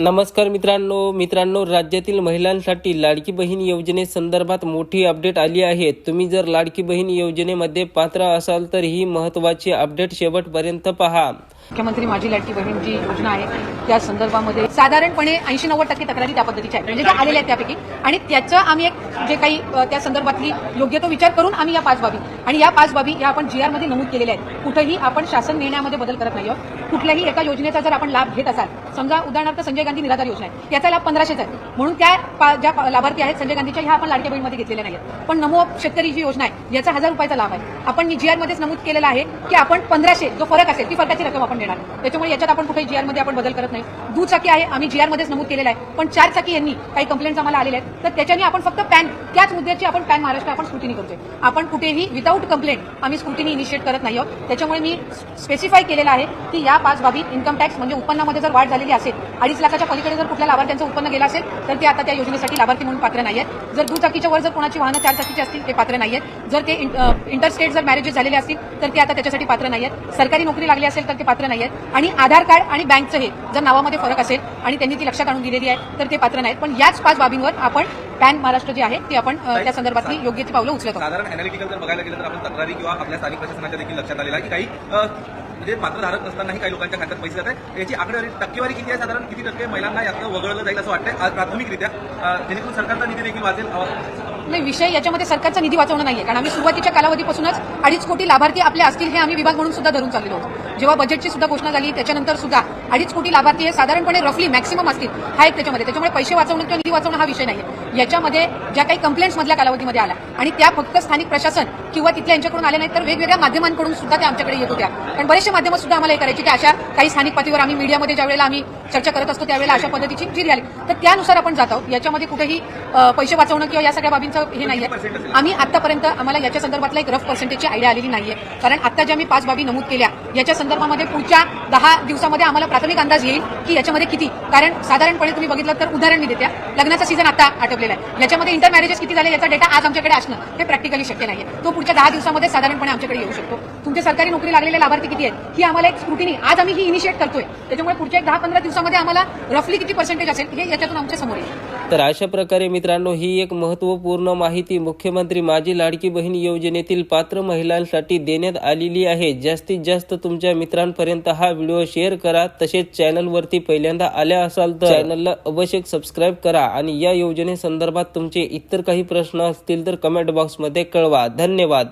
नमस्कार मित्रांनो मित्रांनो राज्यातील महिलांसाठी लाडकी बहीण योजनेसंदर्भात मोठी अपडेट आली आहे. तुम्ही जर लाडकी बहीण योजनेमध्ये पात्र असाल तर ही महत्त्वाची अपडेट शेवटपर्यंत पहा. मुख्यमंत्री माझी लाडकी बहीण जी योजना आहे त्या संदर्भामध्ये साधारणपणे ऐंशी नव्वद टक्के तक्रारी त्या पद्धतीच्या आहेत. म्हणजे ज्या आलेल्या आहेत त्यापैकी. आणि त्याचं आम्ही एक जे काही त्या संदर्भातली योग्य तो विचार करून आम्ही या पाच बाबी. आणि या पाच बाबी या आपण जी मध्ये नमूद केलेल्या आहेत. कुठेही आपण शासन निर्णयामध्ये बदल करत नाही आहोत. कुठल्याही एका योजनेचा जर आपण लाभ घेत असाल समजा उदाहरणार्थ संजय गांधी निराधार योजना आहे. याचा लाभ पंधराशेच आहे. म्हणून त्या ज्या लाभार्थी आहेत संजय गांधीच्या ह्या आपण लाडक्या बहीणमध्ये घेतलेल्या नाही आहेत पण नमो शेतकरी जी योजना आहे याचा हजार रुपयाचा लाभ आहे. आपण जी मध्येच नमूद केलेला आहे की आपण पंधराशे जो फरक असेल ती फरकाची रक्कम आपण देणार त्याच्यामुळे याच्यात आपण कुठे जी मध्ये आपण बदल करत नाही. दुचाकी आहे आम्ही जी मध्येच नमूद केलेला आहे. पण चार चाकी यांनी काही कंप्लेंट्स आम्हाला आलेल्या आहेत. तर त्याच्याने आपण फक्त पॅन त्याच मुद्द्याची आपण पॅन महाराष्ट्र आपण स्क्रुटिनी करतोय. आपण कुठेही विदाऊट कंप्लेंट आम्ही स्क्रुटिनी इनिशिएट करत नाही आहोत. त्याच्यामुळे मी स्पेसिफाय केलेलं आहे की या पाच बाबी इन्कम टॅक्स म्हणजे उत्पन्नामध्ये जर वाढ झालेली असेल अडीच लाख लाखाच्या पलीकडे जर कुठल्या लाभार्थ्यांचं उत्पन्न गेलं असेल तर ते आता त्या योजनेसाठी लाभार्थी म्हणून पात्र नाही आहेत जर दुचाकीच्या वर जर कोणाची वाहनं चार चाकीची असतील ते पात्र नाही आहेत जर ते इंटरस्टेट जर मॅरेजेस झालेले असतील तर ते आता त्याच्यासाठी पात्र नाही आहेत सरकारी नोकरी लागली असेल तर ते पात्र नाही आहेत आणि आधार कार्ड आणि बँकचं हे जर नावामध्ये फरक असेल आणि त्यांनी ती लक्षात आणून दिलेली आहे तर ते पात्र नाहीत पण याच पाच बाबींवर आपण पॅन महाराष्ट्र जे आहे ती आपण त्या संदर्भातली योग्य ती पावलं उचलत आहोत. साधारण अॅनालिटिकल जर बघायला गेलं तर आपण तक्रारी किंवा आपल्या स्थानिक प्रशासनाच्या देखील लक्षात आलेला की काही म्हणजे पात्रधारक नसतानाही काही लोकांच्या खात्यात पैसे जात आहे याची आकडेवारी टक्केवारी किती आहे साधारण? किती टक्के महिलांना यातनं वगळलं जाईल असं वाटतंय? आज प्राथमिकरित्या. जेणेकरून सरकारचा निधी देखील वाचेल. नाही विषय याच्यामध्ये सरकारचा निधी वाचवणं नाहीये. कारण आम्ही सुरुवातीच्या कालावधीपासूनच अडीच कोटी लाभार्थी आपले असतील हे आम्ही विभाग म्हणून सुद्धा धरून चाललेलो होतो जेव्हा बजेटची सुद्धा घोषणा झाली त्याच्यानंतर सुद्धा अडीच कोटी लाभार्थी हे साधारणपणे रफली मॅक्सिमम असतील हा एक त्याच्यामध्ये. त्याच्यामुळे पैसे वाचवणं किंवा निधी वाचवणं हा विषय नाहीये. याच्यामध्ये ज्या काही कंप्लेंट्स मधल्या कालावधीमध्ये आला आणि त्या फक्त स्थानिक प्रशासन किंवा तिथल्या यांच्याकडून आल्या नाही तर वेगवेगळ्या माध्यमांकडून सुद्धा त्या आमच्याकडे येत होत्या. कारण बरेचसे माध्यम सुद्धा आम्हाला हे करायची की अशा काही स्थानिक पातळीवर आम्ही मीडियामध्ये ज्यावेळेला आम्ही चर्चा करत असतो त्यावेळेला अशा पद्धतीची जी आली तर त्यानुसार आपण जात आहोत. याच्यामध्ये कुठेही पैसे वाचवणं किंवा या सगळ्या बाबींचं हे नाहीये. आम्ही आतापर्यंत आम्हाला याच्या संदर्भातला एक रफ पर्सेंटेजची आयडिया आलेली नाहीये. कारण आता ज्या मी पाच बाबी नमूद केल्या याच्या संदर्भामध्ये पुढच्या दहा दिवसामध्ये आम्हाला प्राथमिक अंदाज येईल की याच्यामध्ये किती. कारण साधारणपणे तुम्ही बघितलं तर उदाहरण मी देत्या लग्नाचा सीझन आता आटपलेला आहे. याच्यामध्ये इंटर मॅरेजेस किती झाले याचा डेटा आज आमच्याकडे असणं हे प्रॅक्टिकली शक्य नाही तो पुढच्या दहा दिवसामध्ये साधारणपणे आमच्याकडे येऊ शकतो. तुमच्या सरकारी नोकरी लागलेले लाभार्थी किती आहेत ही आम्हाला एक स्क्रुटिनी आज आम्ही ही इनिशिएट करतोय. त्याच्यामुळे पुढच्या एक दहा पंधरा दिवसामध्ये आम्हाला रफली किती पर्सेंटेज असेल हे याच्यातून आमच्यासमोर येईल. तर अशा प्रकारे मित्रांनो ही एक महत्त्वपूर्ण माहिती मुख्यमंत्री माझी लाडकी बहीण योजनेतील पात्र महिलांसाठी देण्यात आलेली आहे. जास्तीत जास्त तुमच्या मित्रांपर्यंत हा व्हिडिओ शेअर करा. तसेच चॅनलवरती पहिल्यांदा आल्या असाल तर चॅनलला अवश्य सबस्क्राईब करा आणि या योजनेसंदर्भात तुमचे इतर काही प्रश्न असतील तर कमेंट बॉक्समध्ये कळवा. धन्यवाद.